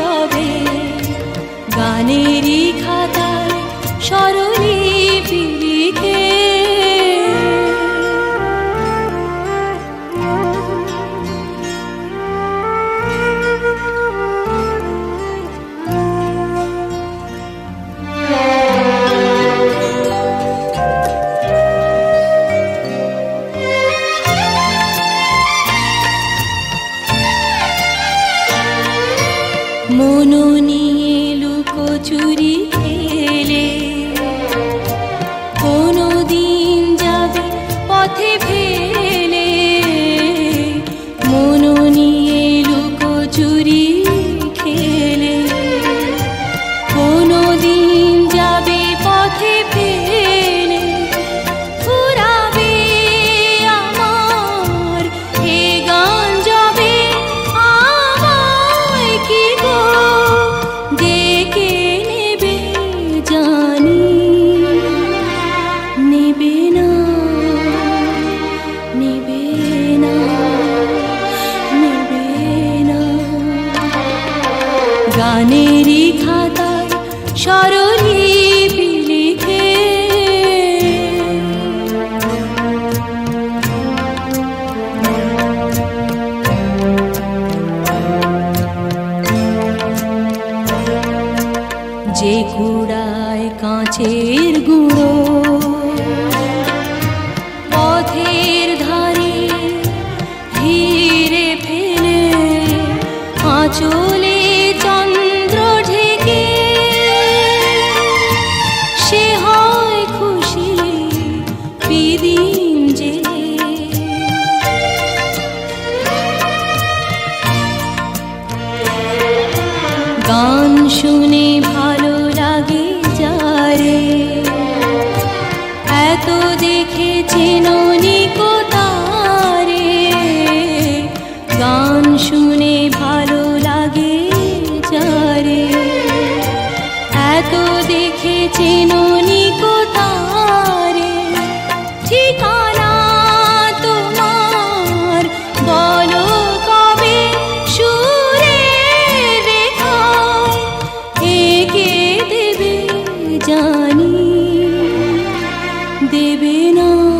রবে। গানেরই খাতায় সর মন নিয়ে লুকোচুরি খেলে। গানেরই খাতায় স্মরণীপি লিখে যে কাঁচের গুঁড়ো পথের ধীরে গান শুনে ভালো লাগে যারে। এত দেখেছি ননি কোতারে গান শুনে ভালো লাগে যারে। এত দেখেছি ননি জানি দেবে না